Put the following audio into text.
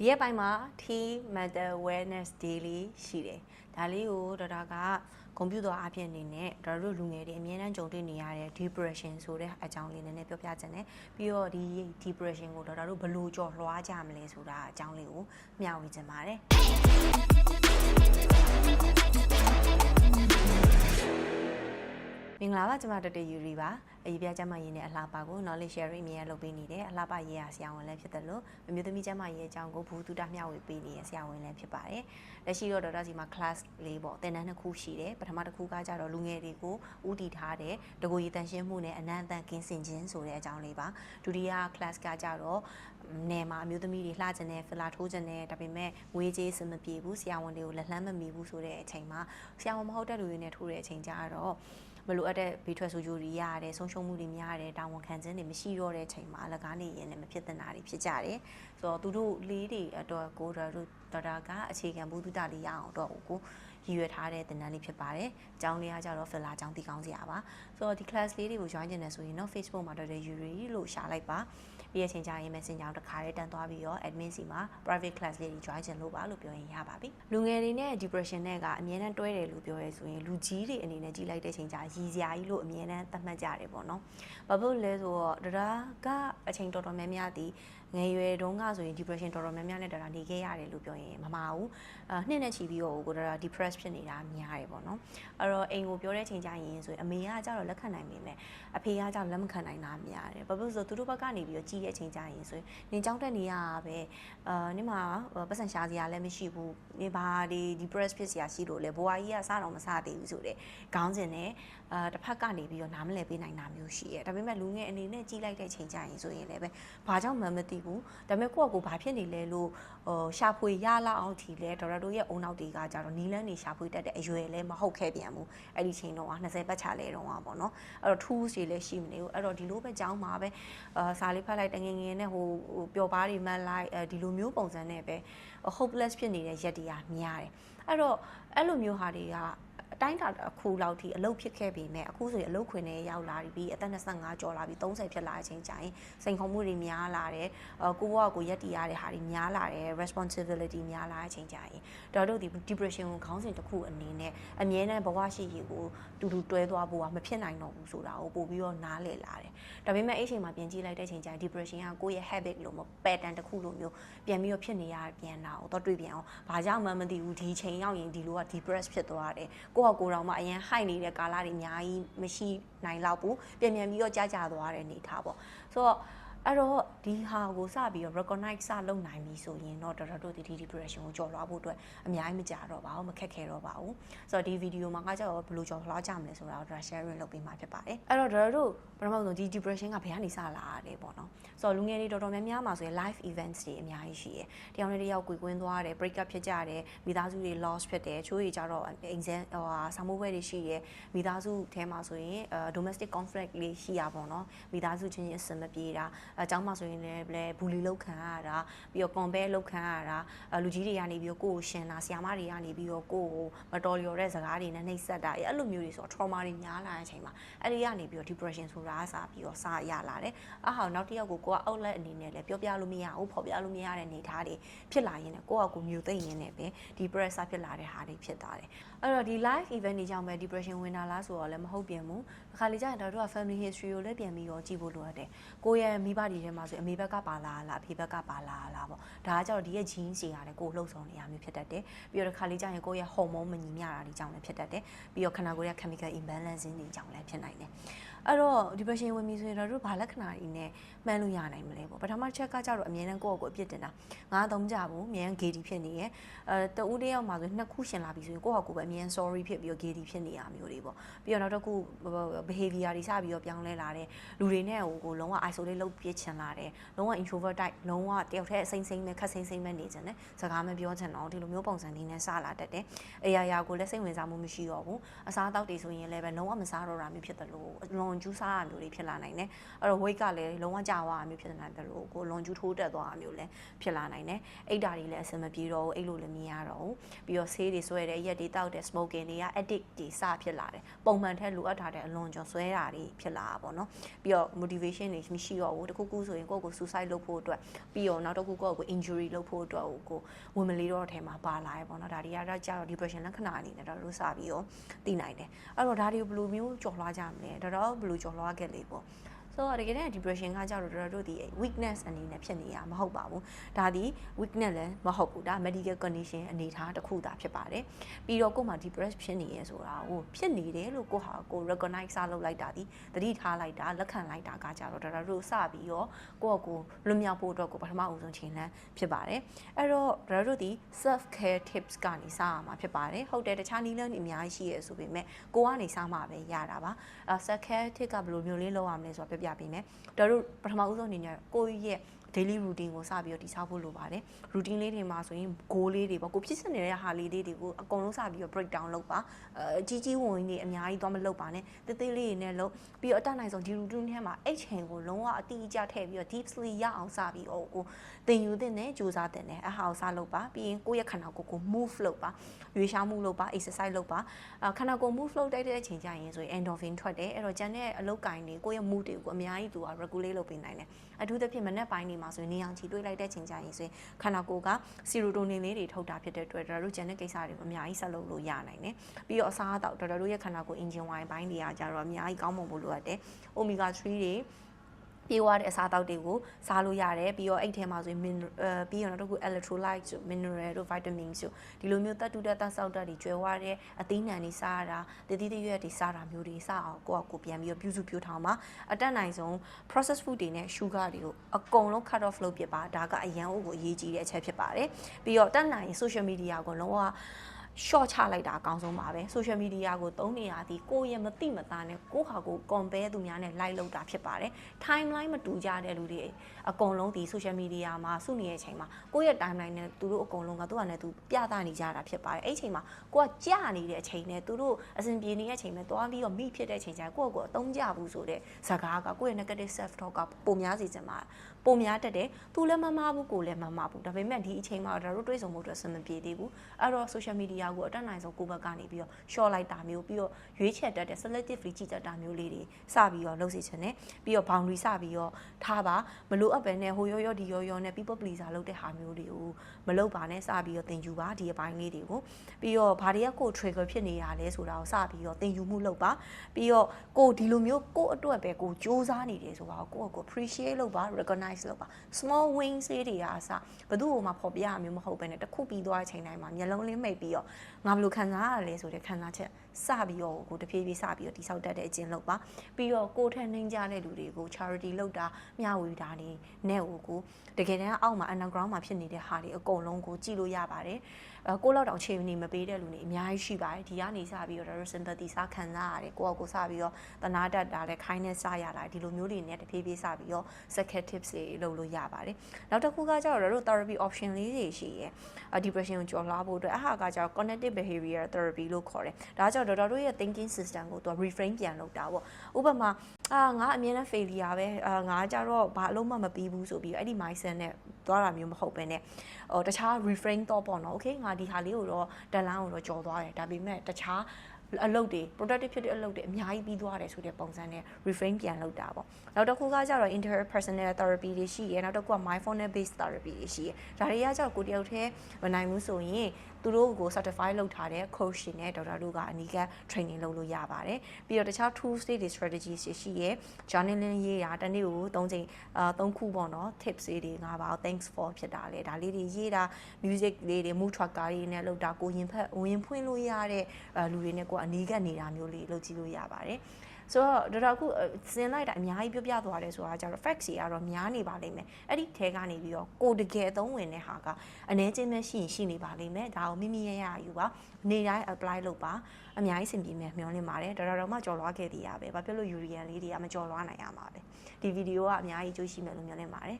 ဒီရက်ပိုင်းမှာ tea mental awareness day လေးရှိတယ်ဒါလေးကိုဒေါက်တာကကွန်ပျူတာအဖြစ်အနေနဲ့ဒေါက်တာတို့လူငယ်တွေအများအားကြုံတွေ့နေရတဲ့ depression ဆိုတဲ့အကြောင်းလေးနည်းနည်းပြောပြချင်တယ်ပြီးတော့ဒီ depression ကိုဒေါက်တာတို့ဘယ်လိုကြော်လွှားကြမလဲဆိုတာအကြောင်းလေးကိုမျှဝေချင်ပါတယ် ပါကျွန်မဒေါက်တာယူရီပါအရေးပြကျမရေးနဲ့အလှပကို knowledge sharing အမြဲလုပ်ပေးနေတယ်အလှပရေးရဆရာဝန်လည်းဖြစ်တယ်လို့အမျိုးသမီးကျမရေးအကြောင်းကိုဘူးတူတာမျှဝေပေးနေတဲ့ဆရာဝန်လည်းဖြစ်ပါတယ်လက်ရှိတော့ဒေါက်တာစီမှာ class လေးပေါ့သင်တန်းနှစ်ခုရှိတယ်ပထမတစ်ခုကကြတော့လူငယ်တွေကိုဥတည်ထားတဲ့တကူရည်တန်ရှင်းမှုနဲ့အနံ့အသန်ကင်းစင်ခြင်းဆိုတဲ့အကြောင်းလေးပါဒုတိယ class ကကြတော့နယ်မှာအမျိုးသမီးတွေလှကျင်တဲ့ဖလာထိုးကျင်တဲ့ဒါပေမဲ့ငွေကြေးစမပြေဘူးဆရာဝန်တွေကိုလက်လှမ်းမမီဘူးဆိုတဲ့အချိန်မှာဆရာဝန်မဟုတ်တဲ့လူတွေနဲ့ထိုးတဲ့အချိန်ကျတော့ မလိုအပ်တဲ့ဘေးထွက်ဆိုးကျိုးတွေရတယ်ဆုံးရှုံးမှုတွေများရတယ်တာဝန်ခံခြင်းတွေမရှိတော့တဲ့အချိန်မှာအလကားနေရင်လည်းမဖြစ်သင့်တာတွေဖြစ်ကြတယ်ဆိုတော့သူတို့လေးတွေအတွက်ကိုဒေါ်တို့ဒေါက်တာကအခြေခံဘုဒ္ဓတာလေးရအောင်တော့ကိုရည်ရွယ်ထားတဲ့သင်တန်းလေးဖြစ်ပါတယ်။ကျောင်းလေးကကြတော့ filler ကျောင်းတည်ကောင်းစရာပါ။ဆိုတော့ဒီ class လေးတွေကို join ကျင်တယ်ဆိုရင်တော့ Facebook မှာဒေါက်တာယူရီလို့ရှာလိုက်ပါ။ ပြီးရချိန်ကျရင် Messenger တစ်ခါလေးတန်းသွားပြီးတော့ admin စီမှာ private class လေးတွေ join ကျင်လို့ပါလို့ပြောရင်ရပါပြီ။လူငယ်တွေနဲ့ depression နဲ့ကအများနဲ့တွဲတယ်လို့ပြောရဲဆိုရင်လူကြီးတွေအနေနဲ့ကြီးလိုက်တဲ့ချိန်ကျရည်စရာကြီးလို့အများနဲ့သတ်မှတ်ကြတယ်ပေါ့နော်။ဘာဖြစ်လို့လဲဆိုတော့ဒါကအချိန်တော်တော်များများဒီငယ်ရွယ်တုန်းကဆိုရင် depression တော်တော်များများနဲ့ဒါနေခဲ့ရတယ်လို့ပြောရင်မမှားဘူး။အာနှစ်နဲ့ချီပြီးတော့ကိုဒါ depress ဖြစ်နေတာများတယ်ပေါ့နော်။အဲ့တော့အိမ်ကိုပြောတဲ့ချိန်ကျရင်ဆိုရင်အမေကကြတော့လက်ခံနိုင်ပေမဲ့အဖေကကြတော့လက်မခံနိုင်တာများတယ်။ဘာဖြစ်လို့ဆိုသူတို့ဘက်ကနေပြီးတော့ကြီးတဲ့ချိန်ကျရင်ဆိုရင်နင်ကြောင်းတက်နေရတာပဲအာနင်မှာပတ်စံရှာစရာလည်းမရှိဘူး။နင်ဘာဒီ depress ဖြစ်စရာရှိလို့လဲဘွာကြီးကစားတော့မစားသေးဘူးဆိုတဲ့ခေါင်းစဉ်နဲ့အာတစ်ဖက်ကနေပြီးတော့နားမလည်ပေးနိုင်တာမျိုးရှိရဲ့။ဒါပေမဲ့လူငယ်အနေနဲ့ကြီးလိုက်တဲ့ချိန်ကျရင်ဆိုရင်လည်းပဲဘာကြောင့်မှမသိဘူး။ဒါပေမဲ့ကိုယ့်အကိုဘာဖြစ်နေလဲလို့ဟိုရှာဖွေရလောက်အောင်ထီလဲဒေါက်တာတို့ရဲ့အုံနောက်တွေကကြတော့နီလန်းနေရှာဖွေတတ်တဲ့အရွယ်လည်းမဟုတ်ခဲ့ပြန်ဘူး။အဲ့ဒီချိန်တော့20ပတ်ချလဲတော့ပါပေါ့နော်။အဲ့တော့ tools တွေလည်းရှိမနေဘူး။အဲ့တော့ဒီလိုပဲကြောင်းမှာပဲအာစာလေးဖတ်လိုက်တငငယ်နဲ့ဟိုပျော်ပါးတွေမှတ်လိုက်အဲဒီလိုမျိုးပုံစံနဲ့ပဲ hopeless ဖြစ်နေတဲ့ရက်တွေကများတယ်။အဲ့တော့အဲ့လိုမျိုးဟာတွေက အတိုင်းတာအခုလောက်ထိအလုတ်ဖြစ်ခဲ့ပေမဲ့အခုဆိုရင်အလုတ်ခွင်နဲ့ရောက်လာပြီးအသက်25ကျော်လာပြီး30ဖြစ်လာတဲ့အချိန်ကျရင်စိန်ခေါ်မှုတွေများလာတယ်အကိုဘဝကိုရက်တည်ရတဲ့ဟာတွေများလာတယ် responsibility များလာတဲ့အချိန်ကျရင်တော်တို့ဒီ depression ကိုခေါင်းစဉ်တစ်ခုအနေနဲ့အမြဲတမ်းဘဝရှိရကိုတူတူတွဲသွားဖို့ကမဖြစ်နိုင်တော့ဘူးဆိုတာကိုပို့ပြီးတော့နားလည်လာတယ်ဒါပေမဲ့အဲ့ချိန်မှာပြန်ကြည့်လိုက်တဲ့အချိန်ကျရင် depression ကကိုယ့်ရဲ့ habit လို့မ pattern တစ်ခုလိုမျိုးပြန်ပြီးတော့ဖြစ်နေရပြန်တာကိုတော့တွေ့ပြန်အောင်ဘာကြောင့်မှမသိဘူးဒီချိန်ရောက်ရင်ဒီလိုက depress ဖြစ်သွားတယ်ကိုယ့်ဟာကိုယ်တော်မှအရင် high နေတဲ့ကာလတွေအများကြီးမရှိနိုင်တော့ဘူးပြန်ပြန်ပြီးတော့ကြာကြာသွားတဲ့အနေထားပေါ့ဆိုတော့ အဲ့တော့ဒီဟာကိုစပြီးတော့ recognize စလုပ်နိုင်ပြီဆိုရင်တော့တော်တော်တို့ဒီ depression ကိုကြော်လွှားဖို့အတွက်အများကြီးမကြတော့ပါဘူးမခက်ခဲတော့ပါဘူးဆိုတော့ဒီဗီဒီယိုမှာကကြောက်ဘယ်လိုကြော်လွှားကြမလဲဆိုတာတော့ sharing လုပ်ပေးမှာဖြစ်ပါတယ်အဲ့တော့တော်တော်တို့ပထမဆုံးဒီ depression ကဘယ်ကနေစလာရလဲပေါ့နော်ဆိုတော့လူငယ်တွေတော်တော်များများမှာဆိုရင် life events တွေအများကြီးရှိတယ်တယောက်နဲ့တယောက်ကိုကွင်းသွားတယ် break up ဖြစ်ကြတယ်မိသားစုတွေ loss ဖြစ်တယ်ချိုးတွေကြတော့ exam ဟိုဟာဆာမိုးဘွဲတွေရှိတယ်မိသားစုထဲမှာဆိုရင် domestic conflict လေးရှိရပါတော့မိသားစုချင်းချင်းအဆင်မပြေတာအเจ้าမှာဆိုရင်လည်းဘူလီလောက်ခံရတာပြီးတော့ compare လောက်ခံရတာလူကြီးတွေကနေပြီးတော့ကိုယ့်ကိုရှင်တာဆီယာမတွေကနေပြီးတော့ကိုယ့်ကိုမတော်လျော်တဲ့စကားတွေနဲ့နှိပ်စက်တာအဲ့လိုမျိုးတွေဆိုတော့ trauma တွေများလာတဲ့အချိန်မှာအဲ့ဒီကနေပြီးတော့ depression ဆိုတာစပြီးတော့စရလာတယ်အဟောနောက်တစ်ယောက်ကိုကိုက outlet အနေနဲ့လည်းပြောပြလို့မရဘူးဖော်ပြလို့မရတဲ့အနေအထားတွေဖြစ်လာရင်လည်းကိုကကိုမျိုးသိမ့်ရင်းနဲ့ပဲ depressor ဖြစ်လာတဲ့ဟာတွေဖြစ်သွားတယ်အဲ့တော့ဒီ live event တွေကြောင့်ပဲ depression ဝင်တာလားဆိုတော့လည်းမဟုတ်ပြန်ဘူးခါလေကြာရင်တော့တို့က family history ကိုလည်းပြန်ပြီးတော့ကြည့်ဖို့လိုအပ်တယ်ကိုယ့်ရဲ့မိဘ တွေထဲမှာဆိုအမေဘက်ကပါလာလားအဖေဘက်ကပါလာလားပေါ့ဒါကကြတော့ဒီရဲ့ gene စီရတယ်ကိုယ်လှုပ်ဆောင်နေရမျိုးဖြစ်တတ်တယ်ပြီးတော့ခါလေကြာရင်ကိုယ့်ရဲ့ hormone မညီမျှတာတွေကြောင့်လည်းဖြစ်တတ်တယ်ပြီးတော့ခန္ဓာကိုယ်ရဲ့ chemical imbalancing တွေကြောင့်လည်းဖြစ်နိုင်တယ် အဲ့တော့ depression ဝင်ပြီဆိုရင်တော့တို့ဘာလက္ခဏာတွေနဲ့မှန်းလို့ရနိုင်မလဲပေါ့ပထမချက်ကကြတော့အမြဲတမ်းကိုယ့်ကိုယ်အပြစ်တင်တာငါတော့မကြဘူးအမြဲတမ်း gay ဖြစ်နေရဲ့အဲတဦးတယောက်မှာဆိုနှစ်ခုရှင်လာပြီဆိုရင်ကိုယ့်ဟာကိုယ်ပဲအမြဲ sorry ဖြစ်ပြီးတော့ gay ဖြစ်နေရမျိုးတွေပေါ့ပြီးတော့နောက်တစ်ခု behavior တွေစပြီးတော့ပြောင်းလဲလာတယ်လူတွေနဲ့ဟိုကိုလုံးဝ isolate လုပ်ပြစ်ချင်လာတယ်လုံးဝ introvert type လုံးဝတယောက်တည်းအစိမ့်စိမ့်ပဲခက်စိမ့်စိမ့်ပဲနေချင်တယ်စကားမပြောချင်တော့ဒီလိုမျိုးပုံစံတွေနဲ့စလာတတ်တယ်အရာရာကိုလည်းစိတ်ဝင်စားမှုမရှိတော့ဘူးအစားအသောက်တွေဆိုရင်လည်းပဲလုံးဝမစားတော့တာမျိုးဖြစ်တယ်လို့အလွန်ဂျူးစားရမျိုးတွေဖြစ်လာနိုင်တယ်အဲ့တော့ weight ကလည်းလုံးဝကျသွားတာမျိုးဖြစ်နိုင်တယ်လို့ကိုလွန်ဂျူးထိုးတက်သွားတာမျိုးလည်းဖြစ်လာနိုင်တယ်အိတ်တာတွေလည်းအဆင်မပြေတော့ဘူးအိတ်လို့လည်းမရတော့ဘူးပြီးတော့ဆေးတွေဆွဲတယ်ရက်တွေတောက်တယ် smoking တွေက addict တွေစဖြစ်လာတယ်ပုံမှန်ထက်လိုအပ်ထားတဲ့အလွန်ကျွံဆွဲတာတွေဖြစ်လာတာပေါ့နော်ပြီးတော့ motivation တွေမရှိတော့ဘူးတခုခုဆိုရင်ကိုယ့်ကို suicide လုပ်ဖို့အတွက်ပြီးတော့နောက်တစ်ခုကိုယ့်ကို injury လုပ်ဖို့အတွက်ကိုဝင်မလေးတော့အထဲမှာပါလာရပေါ့နော်ဒါတွေကတော့ကြာတော့ depression လက္ခဏာအနေနဲ့တော့လို့စပြီးတော့သိနိုင်တယ်အဲ့တော့ဒါတွေဘယ်လိုမျိုးကြော်လွှားကြမလဲဒါတော့ဘယ်လိုကြော်လွှားခဲ့လေပေါ့ ဆိုတော့တကယ်တမ်း depression ကကြတော့တော်တို့ဒီ weakness အနေနဲ့ဖြစ်နေတာမဟုတ်ပါဘူးဒါဒီ weakness လည်းမဟုတ်ဘူးဒါ medical condition အနေထားတစ်ခုသာဖြစ်ပါတယ်ပြီးတော့ကိုယ်မှာ depress ဖြစ်နေရဲဆိုတာကိုဖြစ်နေတယ်လို့ကိုဟာကို recognize လုပ်လိုက်တာဒီသတိထားလိုက်တာလက်ခံလိုက်တာကကြတော့တော်တို့စပြီးတော့ကိုယ့်ကိုလွတ်မြောက်ဖို့အတွက်ကိုပထမအဆုံးချိန်လန်းဖြစ်ပါတယ်အဲ့တော့တော်တို့ဒီ self care tips ကနေစရမှာဖြစ်ပါတယ်ဟုတ်တယ်တခြားနည်းလမ်းတွေအများကြီးရှိရဲဆိုပေမဲ့ကိုကနေစမှာပဲရတာပါအဲ self care tip ကဘယ်လိုမျိုးလေးလုပ်ရမလဲဆိုတော့ပြပြပေးမယ်တော်တို့ပထမဦးဆုံးအနေနဲ့ကိုယ့်ရဲ့ daily routine ကိုစပြီးတော့တည်ဆောက်ဖို့လိုပါတယ် routine လေးတွေမှာဆိုရင် goal လေးတွေပေါ့ကိုဖြစ်စနေတဲ့ဟာလေးလေးတွေကိုအကုန်လုံးစပြီးတော့ break down လုပ်ပါအဲကြီးကြီးဝင်ဝင်တွေအများကြီးသွားမလုပ်ပါနဲ့တေးသေးလေးတွေနဲ့လုပ်ပြီးတော့အတတ်နိုင်ဆုံးဒီ routine ထဲမှာအဲ့ချိန်ကိုလုံးဝအတိအကျထည့်ပြီးတော့ deep sleep ရအောင်စပြီးတော့ကိုသင်ယူသင့်တယ်ကြိုးစားသင့်တယ်အဟာကိုစလုပ်ပါပြီးရင်ကိုယ့်ရဲ့ခန္ဓာကိုယ်ကို move လုပ်ပါရွေးရှားမှုလုပ်ပါ exercise လုပ်ပါခန္ဓာကိုယ် move လုပ်တိုက်တဲ့အချိန်ကျရင်ဆိုရင် endorphin ထွက်တယ်အဲ့တော့ကျန်တဲ့အလုပ်ကိုင်းတွေကိုယ့်ရဲ့ mood တွေကိုအများကြီးသူက regulate လုပ်ပေးနိုင်တယ်အထူးသဖြင့်မနေ့ပိုင်းတွေမှာဆိုရင်နေအောင်ချီတွေးလိုက်တဲ့ချိန်ကျရင်ဆိုရင်ခန္ဓာကိုယ်က serotonin လေးတွေထုတ်တာဖြစ်တဲ့အတွက်ဒါတို့ကျန်တဲ့ကိစ္စတွေကိုအများကြီးဆက်လုပ်လို့ရနိုင်တယ်ပြီးတော့အစားအသောက်ဒါတို့ရဲ့ခန္ဓာကိုယ် engine wine ဘိုင်းတွေကကြတော့အများကြီးကောင်းမွန်ဖို့လိုအပ်တယ် omega 3တွေ ပြေးသွားတဲ့အစားအသောက်တွေကိုစားလို့ရတယ်ပြီးတော့အဲ့ထဲမှာဆိုရင် min အဲပြီးတော့နောက်တစ်ခု electrolyte ဆို mineral တို့ vitamin ဆိုဒီလိုမျိုးတက်တူတက်တက်ဆောက်တက်တွေကျွဲသွားတဲ့အသီးနှံတွေစားရတာတတိတိရွက်တွေစားတာမျိုးတွေစားအောင်ကိုယ့်အကိုပြန်ပြီးတော့ပြုစုပြုထောင်ပါအတက်နိုင်ဆုံး processed food တွေနဲ့ sugar တွေကိုအကုန်လုံး cut off လုပ်ပြပါဒါကအရန်အိုးကိုအရေးကြီးတဲ့အချက်ဖြစ်ပါတယ်ပြီးတော့တက်နိုင် social media ကိုလုံးဝ short ချလိုက်တာအကောင်းဆုံးပါပဲ social media ကိုသုံးနေရသည်ကိုယ့်ရဲ့မသိမသားနဲ့ကိုယ့်ဟာကိုယ် compare သူများနဲ့ like လုပ်တာဖြစ်ပါတယ် timeline မတူကြတဲ့လူတွေအကုန်လုံးဒီ social media မှာစုနေတဲ့အချိန်မှာကိုယ့်ရဲ့ timeline နဲ့သူတို့အကုန်လုံးကသူကလည်းသူပြသနေကြတာဖြစ်ပါတယ်အဲ့ဒီအချိန်မှာကိုကကြာနေတဲ့အချိန်နဲ့သူတို့အစဉ်ပြေနေတဲ့အချိန်နဲ့တွားပြီးတော့မိဖြစ်တဲ့အချိန်ကျရင်ကိုယ့်ကိုယ်အသုံးကျဘူးဆိုတဲ့ဇာကားကကိုယ့်ရဲ့ negative self talk ကပုံများစီစင်မှာပုံများတက်တယ်သူလည်းမမဘူးကိုလည်းမမဘူးဒါပေမဲ့ဒီအချိန်မှာဒါတို့တွေးဆုံမှုအတွက်စမပြေသေးဘူးအဲ့တော့ social media ကိုအတက်နိုင်ဆုံးကိုယ့်ဘက်ကနေပြီးတော့ short လိုက်တာမျိုးပြီးတော့ရွေးချယ်တတ်တဲ့ selectively ကြည့်တတ်တာမျိုးလေးတွေစပြီးတော့လုပ်စီချင်တယ်ပြီးတော့ boundary စပြီးတော့ထားပါမလို့အပ်ပဲနဲ့ဟိုရောရောဒီရောရောနဲ့ people pleaser လုပ်တဲ့ဟာမျိုးတွေကိုမလုပ်ပါနဲ့စပြီးတော့သင်ယူပါဒီအပိုင်းလေးတွေကိုပြီးတော့ဘာတွေကကို trigger ဖြစ်နေရလဲဆိုတာကိုစပြီးတော့သင်ယူမှုလုပ်ပါပြီးတော့ကိုဒီလိုမျိုးကိုအတွက်ပဲကိုစူးစမ်းနေတယ်ဆိုတာကိုကိုကို appreciate လုပ်ပါ recognize လုပ်ပါ small wins လေးတွေအားစဘယ်သူ့ဟိုမှာဖော်ပြရမျိုးမဟုတ်ပဲနဲ့တစ်ခုပြီးသွားတဲ့အချိန်တိုင်းမှာမျက်လုံးလေးမိတ်ပြီးတော့ငါဘယ်လိုခံစားရလဲဆိုတဲ့ခံစားချက်စပြီးတော့ကိုတဖြည်းဖြည်းစပြီးတော့တိဆောက်တတ်တဲ့အကျင့်လုပ်ပါပြီးတော့ကိုထက်နှင်းကြတဲ့လူတွေကို charity လုပ်တာမျှဝေတာနေနဲ့ဟိုကိုတကယ်တမ်းအောက်မှာ underground မှာဖြစ်နေတဲ့ဟာတွေအကုန်လုံးကိုကြည့်လို့ရပါတယ်အဲ ကိုလောက်တောင်ချိန်နေမပေးတဲ့လူတွေအများကြီးရှိပါတယ်ဒီကနေစပြီးတော့ sympathy စခံစားရတယ်ကိုယ့်အကိုစပြီးတော့တနာတတ်တာလည်း kindness စရတာဒီလိုမျိုးတွေနဲ့တဖြည်းဖြည်းစပြီးတော့ second tips တွေလုပ်လို့ရပါတယ်နောက်တစ်ခုကကျတော့တို့ therapy option လေးတွေရှိရယ် depression ကိုကျော်လွှားဖို့အတွက်အဟာကကျတော့ cognitive behavior therapy လို့ခေါ်တယ်ဒါကြောင့်ဒေါက်တာတို့ရဲ့ thinking system ကိုသူ reframe ပြန်လုပ်တာပေါ့ဥပမာအာငါအမြဲတမ်း failure ပဲအာငါကြတော့ဘာအလုံးမမပြီးဘူးဆိုပြီးအဲ့ဒီ mindset နဲ့သွားတာမျိုးမဟုတ်ပဲねဟိုတခြား reframe တော့ပေါ့နော် okay ငါဒီဟာလေးကိုတော့တန်လန်းကိုတော့ကြော်သွားတယ်ဒါပေမဲ့တခြား အလုပ်တွေ productive ဖြစ်တဲ့အလုပ်တွေအများကြီးပြီးသွားတယ်ဆိုတဲ့ပုံစံနဲ့ reframe ပြန်လုပ်တာပေါ့နောက်တစ်ခုကကျတော့ interpersonal therapy တွေရှိရယ်နောက်တစ်ခုက mindfulness based therapy တွေရှိရယ်ဒါတွေကကျတော့ကိုတယောက်တည်းမနိုင်ဘူးဆိုရင်သူတို့ကို certify လုပ်ထားတဲ့ coach တွေနဲ့ဒေါက်တာတို့ကအနီးက training လုပ်လို့ရပါတယ်ပြီးတော့တခြား tools တွေ strategies တွေရှိရယ် journaling ရေးတာတနေ့ကို၃ချိန်အာ၃ခုပေါ့နော် tips တွေငါပါ thanks for ဖြစ်တာလေဒါလေးတွေရေးတာ music လေးတွေ mood tracker တွေနဲ့လုပ်တာကိုရင်ဖက်ဝင်ဖွင့်လို့ရတဲ့လူတွေနဲ့ကိုကအနီးကပ်နေတာမျိုးလေးလုပ်ကြည့်လို့ရပါတယ်ဆိုတော့တော်တော်ခုစဉ်လိုက်တာအများကြီးပြပြသွားတယ်ဆိုတာကြတော့ facts တွေကတော့များနေပါလိမ့်မယ်အဲ့ဒီထဲကနေပြီးတော့ကိုတကယ်အသုံးဝင်တဲ့ဟာကအနေချင်းပဲရှိရင်ရှိနေပါလိမ့်မယ်ဒါကိုမိမိရရယူပါနေတိုင်း apply လုပ်ပါအများကြီးစင်ပြေမယ်မျှော်လင့်ပါတယ်တော်တော်တော့မှကြော်လွားခဲ့သေးရပဲဘာဖြစ်လို့ urian လေးတွေကမကြော်လွားနိုင်ရမှာလဲဒီဗီဒီယိုကအများကြီးကြိုးရှိမယ်လို့မျှော်လင့်ပါတယ်